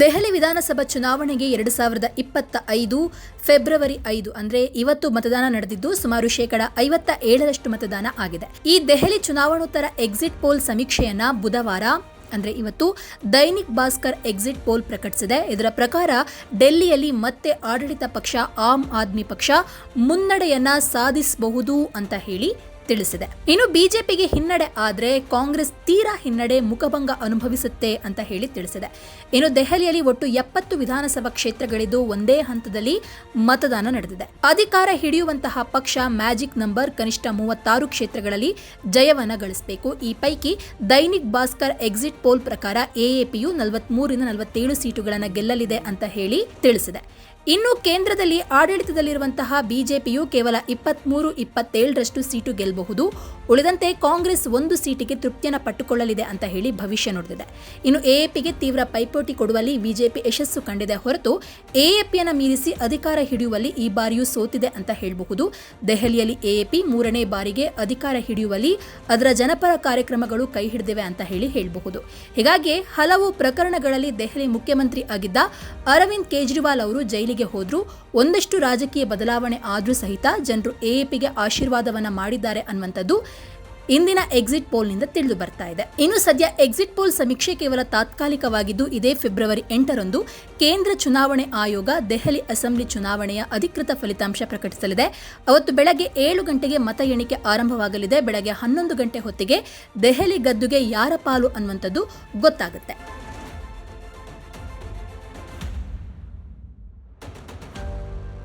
ದೆಹಲಿ ವಿಧಾನಸಭಾ ಚುನಾವಣೆಗೆ ಎರಡು ಸಾವಿರದ ಇಪ್ಪತ್ತ ಐದು, ಫೆಬ್ರವರಿ ಐದು ಅಂದ್ರೆ ಇವತ್ತು ಮತದಾನ ನಡೆದಿದ್ದು ಸುಮಾರು ಶೇಕಡ ಐವತ್ತ ಏಳರಷ್ಟು ಮತದಾನ ಆಗಿದೆ. ಈ ದೆಹಲಿ ಚುನಾವಣೋತ್ತರ ಎಕ್ಸಿಟ್ ಪೋಲ್ ಸಮೀಕ್ಷೆಯನ್ನ ಬುಧವಾರ, ಅಂದ್ರೆ ಇವತ್ತು ದೈನಿಕ್ ಭಾಸ್ಕರ್ ಎಕ್ಸಿಟ್ ಪೋಲ್ ಪ್ರಕಟಿಸಿದೆ. ಇದರ ಪ್ರಕಾರ ಡೆಲ್ಲಿಯಲ್ಲಿ ಮತ್ತೆ ಆಡಳಿತ ಪಕ್ಷ, ಆಮ್ ಆದ್ಮಿ ಪಕ್ಷ ಮುನ್ನಡೆಯನ್ನ ಸಾಧಿಸಬಹುದು ಅಂತ ಹೇಳಿ ತಿಳಿಸಿದೆ. ಇನ್ನು ಬಿಜೆಪಿಗೆ ಹಿನ್ನಡೆ ಆದ್ರೆ ಕಾಂಗ್ರೆಸ್ ತೀರಾ ಹಿನ್ನಡೆ ಮುಖಭಂಗ ಅನುಭವಿಸುತ್ತೆ ಅಂತ ಹೇಳಿ ತಿಳಿಸಿದೆ. ಇನ್ನು ದೆಹಲಿಯಲ್ಲಿ ಒಟ್ಟು ಎಪ್ಪತ್ತು ವಿಧಾನಸಭಾ ಕ್ಷೇತ್ರಗಳಿದ್ದು ಒಂದೇ ಹಂತದಲ್ಲಿ ಮತದಾನ ನಡೆದಿದೆ. ಅಧಿಕಾರ ಹಿಡಿಯುವಂತಹ ಪಕ್ಷ ಮ್ಯಾಜಿಕ್ ನಂಬರ್ ಕನಿಷ್ಠ ಮೂವತ್ತಾರು ಕ್ಷೇತ್ರಗಳಲ್ಲಿ ಜಯವನ್ನ ಗಳಿಸಬೇಕು. ಈ ಪೈಕಿ ದೈನಿಕ್ ಭಾಸ್ಕರ್ ಎಕ್ಸಿಟ್ ಪೋಲ್ ಪ್ರಕಾರ ಎಎಪಿಯು ನಲವತ್ಮೂರಿಂದ ನಲವತ್ತೇಳು ಸೀಟುಗಳನ್ನು ಗೆಲ್ಲಲಿದೆ ಅಂತ ಹೇಳಿ ತಿಳಿಸಿದೆ. ಇನ್ನು ಕೇಂದ್ರದಲ್ಲಿ ಆಡಳಿತದಲ್ಲಿರುವಂತಹ ಬಿಜೆಪಿಯು ಕೇವಲ ಇಪ್ಪತ್ಮೂರು, ಇಪ್ಪತ್ತೇಳರಷ್ಟು ಸೀಟು ಗೆಲ್ಲಬಹುದು ಉಳಿದಂತೆ ಕಾಂಗ್ರೆಸ್ ಒಂದು ಸೀಟಿಗೆ ತೃಪ್ತಿಯನ್ನು ಪಟ್ಟುಕೊಳ್ಳಲಿದೆ ಅಂತ ಹೇಳಿ ಭವಿಷ್ಯ ನುಡಿದಿದೆ ಇನ್ನು ಎಎಪಿಗೆ ತೀವ್ರ ಪೈಪೋಟಿ ಕೊಡುವಲ್ಲಿ ಬಿಜೆಪಿ ಯಶಸ್ಸು ಕಂಡಿದೆ ಹೊರತು ಎಎಪಿಯನ್ನು ಮೀರಿಸಿ ಅಧಿಕಾರ ಹಿಡಿಯುವಲ್ಲಿ ಈ ಬಾರಿಯೂ ಸೋತಿದೆ ಅಂತ ಹೇಳಬಹುದು. ದೆಹಲಿಯಲ್ಲಿ ಎಎಪಿ ಮೂರನೇ ಬಾರಿಗೆ ಅಧಿಕಾರ ಹಿಡಿಯುವಲ್ಲಿ ಅದರ ಜನಪರ ಕಾರ್ಯಕ್ರಮಗಳು ಕೈ ಹಿಡಿದಿವೆ ಅಂತ ಹೇಳಿ ಹೇಳಬಹುದು. ಹೀಗಾಗಿ ಹಲವು ಪ್ರಕರಣಗಳಲ್ಲಿ ದೆಹಲಿ ಮುಖ್ಯಮಂತ್ರಿ ಆಗಿದ್ದ ಅರವಿಂದ್ ಕೇಜ್ರಿವಾಲ್ ಅವರು ಜೈಲಿಗೆ ಹೋದ್ರು. ಒಂದಷ್ಟು ರಾಜಕೀಯ ಬದಲಾವಣೆ ಆದ್ರೂ ಸಹಿತ ಜನರು ಎಎಪಿಗೆ ಆಶೀರ್ವಾದವನ್ನ ಮಾಡಿದ್ದಾರೆ ಅನ್ನುವಂಥದ್ದು ಇಂದಿನ ಎಕ್ಸಿಟ್ ಪೋಲ್ನಿಂದ ತಿಳಿದು ಬರ್ತಾ ಇದೆ. ಇನ್ನು ಸದ್ಯ ಎಕ್ಸಿಟ್ ಪೋಲ್ ಸಮೀಕ್ಷೆ ಕೇವಲ ತಾತ್ಕಾಲಿಕವಾಗಿದ್ದು, ಇದೇ ಫೆಬ್ರವರಿ ಎಂಟರಂದು ಕೇಂದ್ರ ಚುನಾವಣೆ ಆಯೋಗ ದೆಹಲಿ ಅಸೆಂಬ್ಲಿ ಚುನಾವಣೆಯ ಅಧಿಕೃತ ಫಲಿತಾಂಶ ಪ್ರಕಟಿಸಲಿದೆ. ಅವತ್ತು ಬೆಳಗ್ಗೆ ಏಳು ಗಂಟೆಗೆ ಮತ ಎಣಿಕೆ ಆರಂಭವಾಗಲಿದೆ. ಬೆಳಗ್ಗೆ ಹನ್ನೊಂದು ಗಂಟೆ ಹೊತ್ತಿಗೆ ದೆಹಲಿ ಗದ್ದುಗೆ ಯಾರ ಪಾಲು ಅನ್ನುವಂಥದ್ದು ಗೊತ್ತಾಗುತ್ತೆ.